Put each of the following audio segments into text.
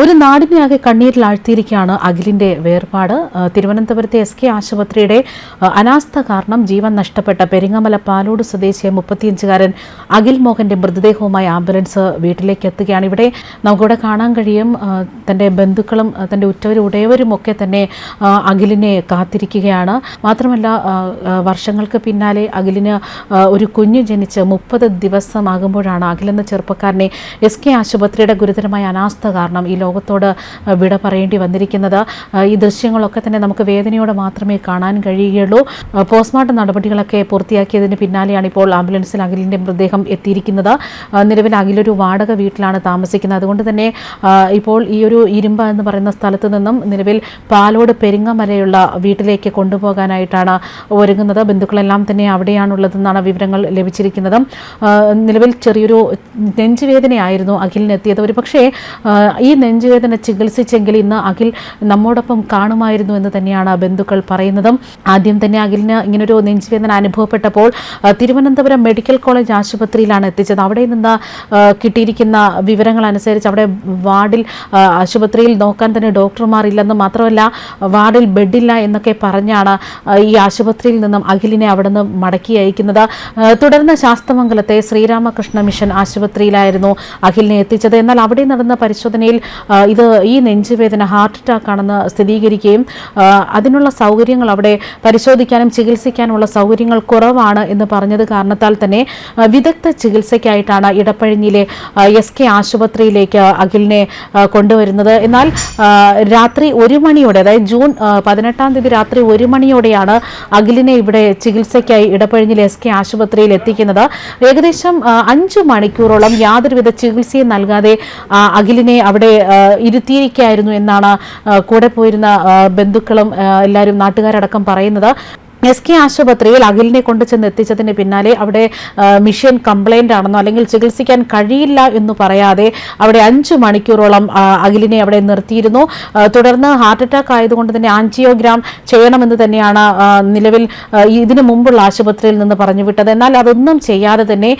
ഒരു നാടിനെയാകെ കണ്ണീരിലാഴ്ത്തിയിരിക്കുകയാണ് അഖിലിന്റെ വേർപാട്. തിരുവനന്തപുരത്തെ എസ് കെ ആശുപത്രിയുടെ അനാസ്ഥ കാരണം ജീവൻ നഷ്ടപ്പെട്ട പെരിങ്ങമല പാലോട് സ്വദേശിയായ മുപ്പത്തിയഞ്ചുകാരൻ അഖിൽ മോഹന്റെ മൃതദേഹവുമായി ആംബുലൻസ് വീട്ടിലേക്ക് എത്തുകയാണ്. ഇവിടെ നമുക്കിവിടെ കാണാൻ കഴിയും തന്റെ ബന്ധുക്കളും തന്റെ ഉറ്റവരും ഉടയവരും ഒക്കെ തന്നെ അഖിലിനെ കാത്തിരിക്കുകയാണ്. മാത്രമല്ല വർഷങ്ങൾക്ക് പിന്നാലെ അഖിലിന് ഒരു കുഞ്ഞ് ജനിച്ച് മുപ്പത് ദിവസമാകുമ്പോഴാണ് അഖിൽ എന്ന ചെറുപ്പക്കാരനെ എസ് കെ ആശുപത്രിയുടെ ഗുരുതരമായ അനാസ്ഥ കാരണം ഈ ലോകത്തോട് വിട പറയേണ്ടി വന്നിരിക്കുന്നത്. ഈ ദൃശ്യങ്ങളൊക്കെ തന്നെ നമുക്ക് വേദനയോടെ മാത്രമേ കാണാൻ കഴിയുകയുള്ളൂ. പോസ്റ്റ്മോർട്ടം നടപടികളൊക്കെ പൂർത്തിയാക്കിയതിന് പിന്നാലെയാണ് ഇപ്പോൾ ആംബുലൻസിൽ അഖിലിന്റെ മൃതദേഹം എത്തിയിരിക്കുന്നത്. നിലവിൽ അഖിലൊരു വാടക വീട്ടിലാണ് താമസിക്കുന്നത്. അതുകൊണ്ട് തന്നെ ഇപ്പോൾ ഈ ഒരു ഇരുമ്പ എന്ന് പറയുന്ന സ്ഥലത്ത് നിന്നും നിലവിൽ പാലോട് പെരിങ്ങമലയുള്ള വീട്ടിലേക്ക് കൊണ്ടുപോകാനായിട്ടാണ് ഒരുങ്ങുന്നത്. ബന്ധുക്കളെല്ലാം തന്നെ അവിടെയാണുള്ളതെന്നാണ് വിവരങ്ങൾ ലഭിച്ചിരിക്കുന്നത്. നിലവിൽ ചെറിയൊരു നെഞ്ചുവേദനയായിരുന്നു അഖിലിനെത്തിയത്. ഒരു പക്ഷേ ഈ നെഞ്ചുവേദന ചികിത്സിച്ചെങ്കിൽ ഇന്ന് അഖിൽ നമ്മോടൊപ്പം കാണുമായിരുന്നു എന്ന് തന്നെയാണ് ബന്ധുക്കൾ പറയുന്നത്. ആദ്യം തന്നെ അഖിലിന് ഇങ്ങനൊരു നെഞ്ചുവേദന അനുഭവപ്പെട്ടപ്പോൾ തിരുവനന്തപുരം മെഡിക്കൽ കോളേജ് ആശുപത്രിയിലാണ് എത്തിച്ചത്. അവിടെ നിന്ന് കിട്ടിയിരിക്കുന്ന വിവരങ്ങൾ അനുസരിച്ച് അവിടെ വാർഡിൽ ആശുപത്രിയിൽ നോക്കാൻ തന്നെ ഡോക്ടർമാർ ഇല്ലെന്ന് മാത്രമല്ല വാർഡിൽ ബെഡില്ല എന്നൊക്കെ പറഞ്ഞാണ് ഈ ആശുപത്രിയിൽ നിന്നും അഖിലിനെ അവിടെ നിന്ന് മടക്കി അയക്കുന്നത്. തുടർന്ന് ശാസ്തമംഗലത്തെ ശ്രീരാമകൃഷ്ണ മിഷൻ ആശുപത്രിയിലായിരുന്നു അഖിലിനെ എത്തിച്ചത്. എന്നാൽ അവിടെ നടന്ന പരിശോധനയിൽ ഇത് ഈ നെഞ്ചുവേദന ഹാർട്ട് അറ്റാക്ക് ആണെന്ന് സ്ഥിരീകരിക്കുകയും അതിനുള്ള സൗകര്യങ്ങൾ അവിടെ പരിശോധിക്കാനും ചികിത്സിക്കാനുമുള്ള സൗകര്യങ്ങൾ കുറവാണ് എന്ന് പറഞ്ഞത് കാരണത്താൽ തന്നെ വിദഗ്ധ ചികിത്സയ്ക്കായിട്ടാണ് ഇടപ്പഴിഞ്ഞിലെ എസ് കെ ആശുപത്രിയിലേക്ക് അഖിലിനെ കൊണ്ടുവരുന്നത്. എന്നാൽ രാത്രി ഒരു മണിയോടെ അതായത് ജൂൺ പതിനെട്ടാം തീയതി രാത്രി ഒരു മണിയോടെയാണ് അഖിലിനെ ഇവിടെ ചികിത്സയ്ക്കായി ഇടപ്പഴിഞ്ഞിലെ എസ് കെ ആശുപത്രിയിൽ എത്തിക്കുന്നത്. ഏകദേശം അഞ്ചു മണിക്കൂറോളം യാതൊരുവിധ ചികിത്സയും നൽകാതെ അഖിലിനെ അവിടെ ആ, ഇരുത്തിയിരിക്കുകയായിരുന്നു എന്നാണ് കൂടെ പോയിരുന്ന ബന്ധുക്കളും എല്ലാവരും നാട്ടുകാരടക്കം പറയുന്നത്. എസ് കെ ആശുപത്രിയിൽ അഖിലിനെ കൊണ്ട് ചെന്ന് എത്തിച്ചതിന് പിന്നാലെ അവിടെ മിഷൻ കംപ്ലൈന്റ് ആണെന്നോ അല്ലെങ്കിൽ ചികിത്സിക്കാൻ കഴിയില്ല എന്ന് പറയാതെ അവിടെ അഞ്ചു മണിക്കൂറോളം അഖിലിനെ അവിടെ നിർത്തിയിരുന്നു. തുടർന്ന് ഹാർട്ട് അറ്റാക്ക് ആയതുകൊണ്ട് തന്നെ ആൻജിയോഗ്രാം ചെയ്യണമെന്ന് തന്നെയാണ് നിലവിൽ ഇതിനു മുമ്പുള്ള ആശുപത്രിയിൽ നിന്ന് പറഞ്ഞു വിട്ടത് എന്നാൽ അതൊന്നും ചെയ്യാതെ തന്നെ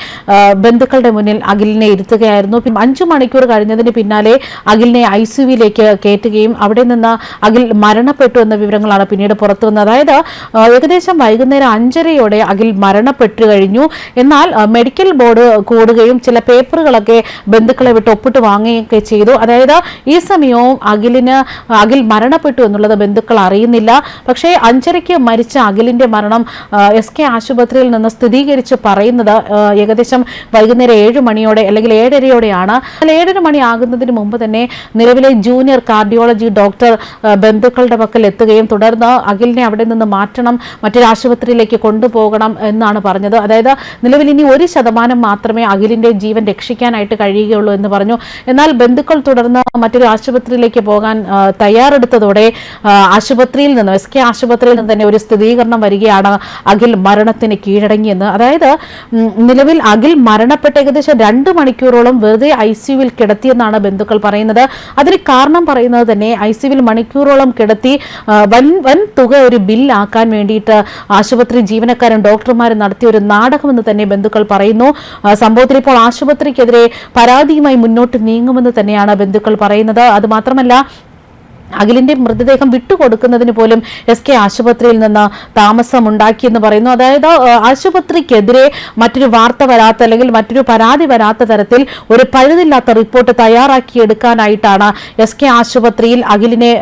ബന്ധുക്കളുടെ മുന്നിൽ അഖിലിനെ ഇരുത്തുകയായിരുന്നു. അഞ്ചു മണിക്കൂർ കഴിഞ്ഞതിന് പിന്നാലെ അഖിലിനെ ഐ സിയുവിലേക്ക് കയറ്റുകയും അവിടെ നിന്ന് അഖിൽ മരണപ്പെട്ടു എന്ന വിവരങ്ങളാണ് പിന്നീട് പുറത്തു വന്നത് അതായത് ആ, ഏകദേശം വൈകുന്നേരം അഞ്ചരയോടെ അഖിൽ മരണപ്പെട്ടു കഴിഞ്ഞു. എന്നാൽ മെഡിക്കൽ ബോർഡ് കൂടുകയും ചില പേപ്പറുകളൊക്കെ ബന്ധുക്കളെ വിട്ട് ഒപ്പിട്ട് വാങ്ങുകയൊക്കെ ചെയ്തു. അതായത് ഈ സമയവും അഖിലിന് അഖിൽ മരണപ്പെട്ടു എന്നുള്ളത് ബന്ധുക്കൾ അറിയുന്നില്ല. പക്ഷേ അഞ്ചരയ്ക്ക് മരിച്ച അഖിലിന്റെ മരണം എസ് കെ ആശുപത്രിയിൽ നിന്ന് സ്ഥിരീകരിച്ച് പറയുന്നത് ഏകദേശം വൈകുന്നേരം ഏഴ് മണിയോടെ അല്ലെങ്കിൽ ഏഴരയോടെയാണ്. ഏഴര മണി ആകുന്നതിന് മുമ്പ് തന്നെ നിലവിലെ ജൂനിയർ കാർഡിയോളജി ഡോക്ടർ ബന്ധുക്കളുടെ പക്കൽ എത്തുകയും തുടർന്ന് അഖിലിനെ അവിടെ നിന്ന് മാറ്റണം മറ്റൊരു ആശുപത്രിയിലേക്ക് കൊണ്ടുപോകണം എന്നാണ് പറഞ്ഞത്. അതായത് നിലവിൽ ഇനി ഒരു ശതമാനം മാത്രമേ അഖിലിന്റെ ജീവൻ രക്ഷിക്കാനായിട്ട് കഴിയുകയുള്ളൂ എന്ന് പറഞ്ഞു. എന്നാൽ ബന്ധുക്കൾ തുടർന്ന് മറ്റൊരു ആശുപത്രിയിലേക്ക് പോകാൻ തയ്യാറെടുത്തതോടെ ആശുപത്രിയിൽ നിന്ന് എസ് കെ ആശുപത്രിയിൽ നിന്ന് തന്നെ ഒരു സ്ഥിരീകരണം വരികയാണ് അഖിൽ മരണത്തിന് കീഴടങ്ങിയെന്ന്. അതായത് നിലവിൽ അഖിൽ മരണപ്പെട്ട ഏകദേശം രണ്ട് മണിക്കൂറോളം വെറുതെ ഐ സിയുവിൽ കിടത്തിയെന്നാണ് ബന്ധുക്കൾ പറയുന്നത്. അതിന് കാരണം പറയുന്നത് തന്നെ ഐ സിയുവിൽ മണിക്കൂറോളം കിടത്തി വൻ വൻ തുക ഒരു ബില്ലാക്കാൻ വേണ്ടിയിട്ട് ആശുപത്രി ജീവനക്കാരും ഡോക്ടർമാരും നടത്തിയ ഒരു നാടകമെന്ന് തന്നെ ബന്ധുക്കൾ പറയുന്നു. സംഭവത്തിൽ ഇപ്പോൾ ആശുപത്രിക്കെതിരെ പരാതിയുമായി മുന്നോട്ട് നീങ്ങുമെന്ന് തന്നെയാണ് ബന്ധുക്കൾ പറയുന്നത്. അത് മാത്രമല്ല അഖിലിന്റെ മൃതദേഹം വിട്ടുകൊടുക്കുന്നതിന് പോലും എസ് കെ ആശുപത്രിയിൽ നിന്ന് താമസമുണ്ടാക്കിയെന്ന് പറയുന്നു. അതായത് ആശുപത്രിക്കെതിരെ മറ്റൊരു വാർത്ത വരാത്ത അല്ലെങ്കിൽ മറ്റൊരു പരാതി വരാത്ത തരത്തിൽ ഒരു പഴുതില്ലാത്ത റിപ്പോർട്ട് തയ്യാറാക്കിയെടുക്കാനായിട്ടാണ് എസ് കെ ആശുപത്രിയിൽ അഖിലിനെ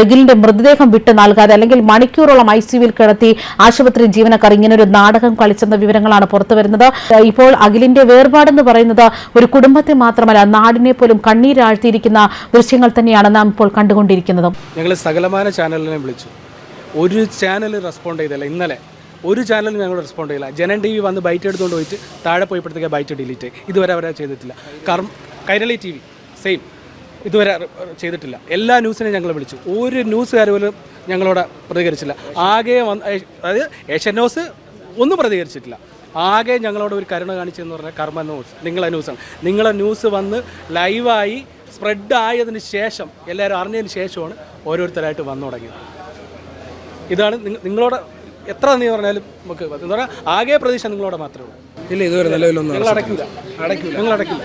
അഖിലിന്റെ മൃതദേഹം വിട്ടു നൽകാതെ അല്ലെങ്കിൽ മണിക്കൂറോളം ഐ സിയുവിൽ കിടത്തി ആശുപത്രി ജീവനക്കാർ ഇങ്ങനെ ഒരു നാടകം കളിച്ചെന്ന വിവരങ്ങളാണ് പുറത്തു വരുന്നത്. ഇപ്പോൾ അഖിലിന്റെ വേർപാടെന്ന് പറയുന്നത് ഒരു കുടുംബത്തെ മാത്രമല്ല നാടിനെ പോലും കണ്ണീരാഴ്ത്തിയിരിക്കുന്ന ദൃശ്യങ്ങൾ തന്നെയാണ് നാം ഇപ്പോൾ കണ്ടുകൊണ്ടിരിക്കുന്നത്. ഞങ്ങൾ സകലമാന ചാനലിനെ വിളിച്ചു. ഒരു ചാനൽ റെസ്പോണ്ട് ചെയ്തില്ല. ഇന്നലെ ഒരു ചാനലും ഞങ്ങൾ റെസ്പോണ്ട് ചെയ്യില്ല ജനൻ ടി വി വന്ന് ബൈറ്റ് എടുത്തുകൊണ്ട് പോയിട്ട് താഴെ പോയപ്പോഴത്തേക്ക് ബൈറ്റ് ഡിലീറ്റ്. ഇതുവരെ അവരെ ചെയ്തിട്ടില്ല. കർമ്മ കൈരളി ടി വി സെയിം. ഇതുവരെ ചെയ്തിട്ടില്ല. എല്ലാ ന്യൂസിനെയും ഞങ്ങൾ വിളിച്ചു. ഒരു ന്യൂസുകാർ പോലും ഞങ്ങളോട് പ്രതികരിച്ചില്ല. ആകെ വന്ന് അതായത് ഏഷ്യൻ ന്യൂസ് ഒന്നും പ്രതികരിച്ചിട്ടില്ല. ആകെ ഞങ്ങളോട് ഒരു കരുണ കാണിച്ചെന്ന് പറഞ്ഞാൽ കർമ്മ ന്യൂസ്. നിങ്ങളെ ന്യൂസാണ്. നിങ്ങളെ ന്യൂസ് വന്ന് ലൈവായി സ്പ്രെഡ് ആയതിന് ശേഷം എല്ലാവരും അറിഞ്ഞതിന് ശേഷമാണ് ഓരോരുത്തരായിട്ട് വന്നു തുടങ്ങിയത്. ഇതാണ് നിങ്ങളോട് എത്ര നീ പറഞ്ഞാലും നമുക്ക് എന്താ പറയുക ആകെ പ്രതീക്ഷ നിങ്ങളോട് മാത്രമേ ഉള്ളൂ. ഇല്ല ഇതുവരെ നിലവിലൊന്നും നിങ്ങൾ അടയ്ക്കില്ല അടയ്ക്കില്ല നിങ്ങൾ അടയ്ക്കില്ല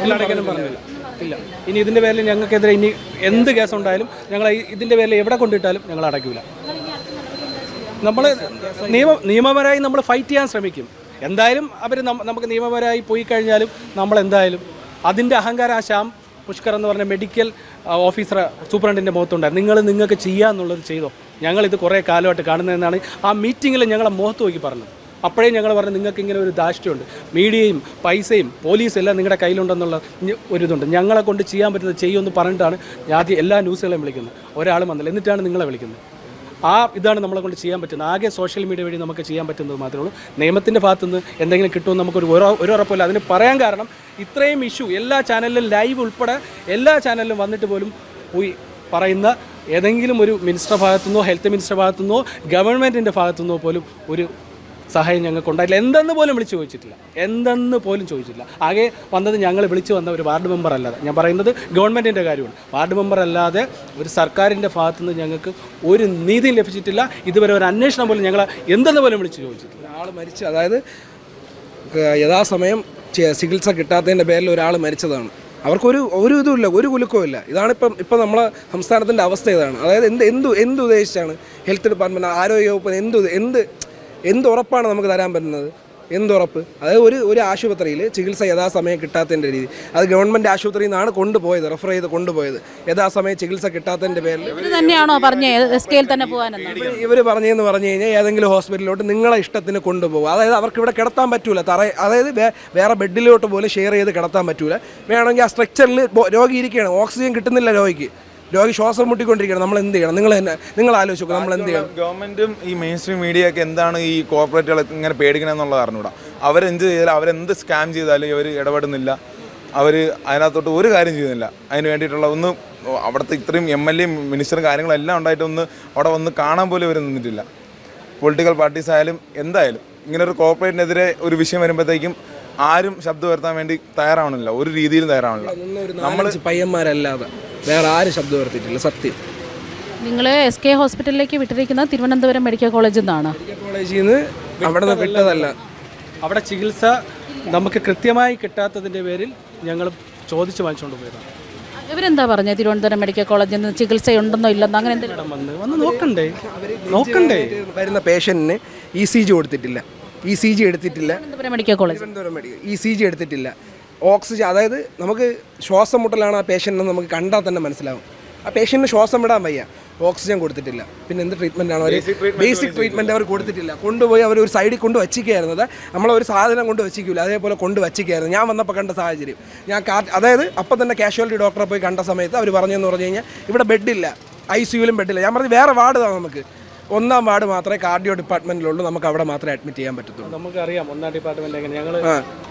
നിങ്ങൾ അടയ്ക്കാനും പറഞ്ഞില്ല ഇല്ല. ഇനി ഇതിന്റെ പേരിൽ ഞങ്ങൾക്കെതിരെ ഇനി എന്ത് കേസ് ഉണ്ടായാലും ഞങ്ങൾ ഇതിന്റെ പേരിൽ എവിടെ കൊണ്ടിട്ടാലും ഞങ്ങൾ അടയ്ക്കില്ല നമ്മൾ നിയമ നിയമപരമായി നമ്മൾ ഫൈറ്റ് ചെയ്യാൻ ശ്രമിക്കും. എന്തായാലും അവർ നമുക്ക് നിയമപരമായി പോയി കഴിഞ്ഞാലും നമ്മൾ എന്തായാലും അതിന്റെ അഹങ്കാരം ആ ശ്യാം പുഷ്കർ എന്ന് പറഞ്ഞ മെഡിക്കൽ ഓഫീസർ സൂപ്രണ്ടിന്റെ മുഖത്തുണ്ടായിരുന്നു. നിങ്ങൾ നിങ്ങൾക്ക് ചെയ്യാമെന്നുള്ളത് ചെയ്തോ? ഞങ്ങളിത് കുറേ കാലമായിട്ട് കാണുന്നതെന്നാണ് ആ മീറ്റിങ്ങിൽ ഞങ്ങളെ മുഖത്ത് നോക്കി പറഞ്ഞത്. അപ്പോഴേ ഞങ്ങൾ പറഞ്ഞു നിങ്ങൾക്ക് ഇങ്ങനെ ഒരു ദാഷ്ട്യമുണ്ട് മീഡിയയും പൈസയും പോലീസും എല്ലാം നിങ്ങളുടെ കയ്യിലുണ്ടെന്നുള്ള ഒരു ഇതുണ്ട്. ഞങ്ങളെ കൊണ്ട് ചെയ്യാൻ പറ്റുന്നത് ചെയ്യുമെന്ന് പറഞ്ഞിട്ടാണ് ആദ്യം എല്ലാ ന്യൂസുകളെയും വിളിക്കുന്നത്. ഒരാളും വന്നില്ല. എന്നിട്ടാണ് നിങ്ങളെ വിളിക്കുന്നത്. ആ ഇതാണ് നമ്മളെ കൊണ്ട് ചെയ്യാൻ പറ്റുന്നത്. ആകെ സോഷ്യൽ മീഡിയ വഴി നമുക്ക് ചെയ്യാൻ പറ്റുന്നത് മാത്രമേ ഉള്ളൂ. നിയമത്തിന്റെ ഭാഗത്തുനിന്ന് എന്തെങ്കിലും കിട്ടുമെന്ന് നമുക്കൊരു ഒരു ഉറപ്പില്ല അതിന് പറയാൻ കാരണം ഇത്രയും ഇഷ്യൂ എല്ലാ ചാനലിലും ലൈവ് ഉൾപ്പെടെ എല്ലാ ചാനലിലും വന്നിട്ട് പോലും പോയി പറയുന്ന ഏതെങ്കിലും ഒരു മിനിസ്റ്റർ ഭാഗത്തുനിന്നോ ഹെൽത്ത് മിനിസ്റ്റർ ഭാഗത്തുനിന്നോ ഗവൺമെന്റിന്റെ ഭാഗത്തുനിന്നോ പോലും ഒരു സഹായം ഞങ്ങൾക്ക് ഉണ്ടായിട്ടില്ല. എന്തെന്ന് പോലും വിളിച്ചു ചോദിച്ചിട്ടില്ല. എന്തെന്ന് പോലും ചോദിച്ചിട്ടില്ല. ആകെ വന്നത് ഞങ്ങൾ വിളിച്ചു വന്ന ഒരു വാർഡ് മെമ്പർ അല്ലാതെ. ഞാൻ പറയുന്നത് ഗവൺമെന്റിന്റെ കാര്യമാണ്. വാർഡ് മെമ്പർ അല്ലാതെ ഒരു സർക്കാരിന്റെ ഭാഗത്തുനിന്ന് ഞങ്ങൾക്ക് ഒരു നീതിയും ലഭിച്ചിട്ടില്ല. ഇതുവരെ ഒരു അന്വേഷണം പോലും ഞങ്ങൾ എന്തെന്ന് പോലും വിളിച്ചു ചോദിച്ചിട്ടില്ല. ഒരാൾ മരിച്ചു അതായത് യഥാസമയം ചികിത്സ കിട്ടാത്തതിന്റെ പേരിൽ ഒരാൾ മരിച്ചതാണ്. അവർക്കൊരു ഒരു ഇതുമില്ല. ഒരു കുലുക്കവും ഇല്ല. ഇതാണ് ഇപ്പം നമ്മളെ സംസ്ഥാനത്തിന്റെ അവസ്ഥ ഇതാണ്. അതായത് എന്ത് എന്ത് എന്ത് ഉദ്ദേശിച്ചാണ് ഹെൽത്ത് ഡിപ്പാർട്ട്മെന്റ് ആരോഗ്യ വകുപ്പ് എന്ത് എന്ത് എന്ത് ഉറപ്പാണ് നമുക്ക് തരാൻ പറ്റുന്നത്? എന്തുറപ്പ്? അതായത് ഒരു ഒരു ആശുപത്രിയിൽ ചികിത്സ യഥാസമയം കിട്ടാത്തതിന്റെ രീതി. അത് ഗവൺമെന്റ് ആശുപത്രിയിൽ നിന്നാണ് കൊണ്ടുപോയത് റെഫർ ചെയ്ത് കൊണ്ടുപോയത്. യഥാസമയം ചികിത്സ കിട്ടാത്തതിന്റെ പേരിൽ തന്നെയാണോ പറഞ്ഞത് തന്നെ ഇവർ പറഞ്ഞതെന്ന് പറഞ്ഞു കഴിഞ്ഞാൽ ഏതെങ്കിലും ഹോസ്പിറ്റലിലോട്ട് നിങ്ങളെ ഇഷ്ടത്തിന് കൊണ്ടുപോകും. അതായത് അവർക്ക് ഇവിടെ കിടത്താൻ പറ്റൂല. തറ അതായത് വേറെ ബെഡിലോട്ട് പോലും ഷെയർ ചെയ്ത് കിടത്താൻ പറ്റൂല. വേണമെങ്കിൽ ആ സ്ട്രക്ചറിൽ രോഗി ഇരിക്കുകയാണ്. ഓക്സിജൻ കിട്ടുന്നില്ല രോഗിക്ക്. രോഗി ശ്വാസം മുട്ടിക്കൊണ്ടിരിക്കുകയാണ്. നമ്മൾ എന്ത് ചെയ്യണം? നിങ്ങൾ തന്നെ നിങ്ങൾ ആലോചിക്കും നമ്മൾ എന്ത് ചെയ്യണം? ഗവൺമെന്റും ഈ മെയിൻ സ്ട്രീം മീഡിയ ഒക്കെ എന്താണ് ഈ കോർപ്പറേറ്റുകൾ ഇങ്ങനെ പേടിക്കണമെന്നുള്ളത് അറിഞ്ഞൂടാ അവരെന്ത് ചെയ്താലും അവരെന്ത് സ്കാം ചെയ്താലും ഇവർ ഇടപെടുന്നില്ല. അവർ അതിനകത്തോട്ട് ഒരു കാര്യം ചെയ്യുന്നില്ല. അതിന് വേണ്ടിയിട്ടുള്ള ഒന്ന് അവിടുത്തെ ഇത്രയും എം എൽ എ മിനിസ്റ്ററും കാര്യങ്ങളെല്ലാം ഉണ്ടായിട്ട് ഒന്ന് അവിടെ വന്ന് കാണാൻ പോലും ഇവർ നിന്നിട്ടില്ല. പൊളിറ്റിക്കൽ പാർട്ടീസ് ആയാലും എന്തായാലും ഇങ്ങനെ ഒരു കോർപ്പറേറ്റിനെതിരെ ഒരു വിഷയം വരുമ്പോഴത്തേക്കും ആരും ശബ്ദം ഉയർത്താൻ വേണ്ടി തയ്യാറാവണില്ല. ഒരു രീതിയിലും തയ്യാറാവണില്ല. നമ്മൾ പയ്യന്മാരല്ലാതെ. വേറെ ആരും ശബ്ദം ഉയർത്തിയിട്ടില്ല സത്യം. നിങ്ങൾ എസ് കെ ഹോസ്പിറ്റലിലേക്ക് വിട്ടിരിക്കുന്നത് തിരുവനന്തപുരം മെഡിക്കൽ കോളേജിൽ നിന്നാണ്. മെഡിക്കൽ കോളേജിൽ നിന്ന് അവിടെ നിന്ന് വിട്ടതല്ല. അവിടെ ചികിത്സ നമുക്ക് കൃത്യമായി കിട്ടാത്തതിന്റെ പേരിൽ ഞങ്ങൾ ചോദിച്ച് വാങ്ങിച്ചുകൊണ്ട് പോയതാണ്. ഇവരെന്താ പറഞ്ഞത് തിരുവനന്തപുരം മെഡിക്കൽ കോളേജിൽ നിന്ന് ചികിത്സയുണ്ടെന്നോ ഇല്ലെന്നോ? അങ്ങനെ എന്തെങ്കിലും വന്ന് വന്ന് നോക്കണ്ടേ? നോക്കണ്ടേ? വരുന്ന പേഷ്യന്റിന് ഇ സി ജി കൊടുത്തിട്ടില്ല. ഇ സി ജി എടുത്തിട്ടില്ല. Thiruvananthapuram medical college Thiruvananthapuram medical E C G എടുത്തിട്ടില്ല. ഓക്സിജൻ അതായത് നമുക്ക് ശ്വാസം മുട്ടലാണ് ആ പേഷ്യന്റ് നമുക്ക് കണ്ടാൽ തന്നെ മനസ്സിലാവും. ആ പേഷ്യന്റിന് ശ്വാസം വിടാൻ വയ്യ. ഓക്സിജൻ കൊടുത്തിട്ടില്ല. പിന്നെ എന്ത് ട്രീറ്റ്മെന്റ് ആണ് അവർ ബേസിക് ട്രീറ്റ്മെന്റ് അവർ കൊടുത്തിട്ടില്ല. കൊണ്ടുപോയി അവർ ഒരു സൈഡിൽ കൊണ്ട് വച്ചിരിക്കുകയായിരുന്നത്. നമ്മളൊരു സാധനം കൊണ്ട് വച്ചിക്കില്ല അതേപോലെ കൊണ്ട് വച്ചിരിക്കുകയായിരുന്നു. ഞാൻ വന്നപ്പോൾ കണ്ട സാഹചര്യം. ഞാൻ അതായത് അപ്പം തന്നെ കാഷ്വാലിറ്റി ഡോക്ടറെ പോയി കണ്ട സമയത്ത് അവർ പറഞ്ഞതെന്ന് പറഞ്ഞു കഴിഞ്ഞാൽ ഇവിടെ ബെഡില്ല ഐ സിയുലും ബെഡില്ല ഞാൻ പറഞ്ഞു വേറെ വാർഡ് നമുക്ക്. ഒന്നാം വാർഡ് മാത്രമേ കാർഡിയോ ഡിപ്പാർട്ട്മെന്റിലുള്ളൂ നമുക്ക് അവിടെ മാത്രമേ അഡ്മിറ്റ് ചെയ്യാൻ പറ്റത്തുള്ളൂ. നമുക്കറിയാം ഒന്നാം ഡിപ്പാർട്ട്മെന്റ് ഞങ്ങൾ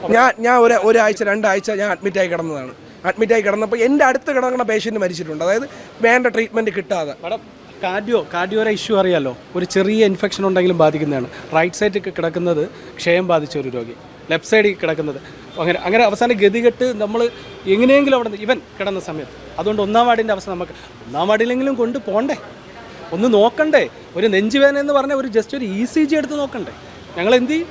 ഞാൻ ഞാൻ ഒരു ഒരാഴ്ച രണ്ടാഴ്ച ഞാൻ അഡ്മിറ്റ് ആയി കിടന്നതാണ്. അഡ്മിറ്റ് ആയി കിടന്നപ്പോൾ എന്റെ അടുത്ത് കിടക്കുന്ന പേഷ്യന്റ് മരിച്ചിട്ടുണ്ട്. അതായത് വേണ്ട ട്രീറ്റ്മെന്റ് കിട്ടാതെ. കാർഡിയോ കാർഡിയോ കാർഡിയോയുടെ ഇഷ്യൂ അറിയാലോ? ഒരു ചെറിയ ഇൻഫെക്ഷൻ ഉണ്ടെങ്കിലും ബാധിക്കുന്നതാണ്. റൈറ്റ് സൈഡിൽ കിടക്കുന്നത് ക്ഷയം ബാധിച്ച ഒരു രോഗി. ലെഫ്റ്റ് സൈഡിൽ കിടക്കുന്നത്. അങ്ങനെ അങ്ങനെ അവസാനം ഗതികെട്ട് നമ്മൾ എങ്ങനെയെങ്കിലും അവിടെ ഇവൻ കിടന്ന സമയത്ത്. അതുകൊണ്ട് ഒന്നാം വാർഡിന്റെ അവസ്ഥ നമുക്ക് ഒന്നാം വാർഡിലെങ്കിലും കൊണ്ട് പോണ്ടേ? ഒന്ന് നോക്കണ്ടേ? ഒരു നെഞ്ചുവേദന എന്ന് പറഞ്ഞാൽ ഒരു ജസ്റ്റ് ഒരു ഇ സി ജി എടുത്ത് നോക്കണ്ടേ. ഞങ്ങൾ എന്ത് ചെയ്യും?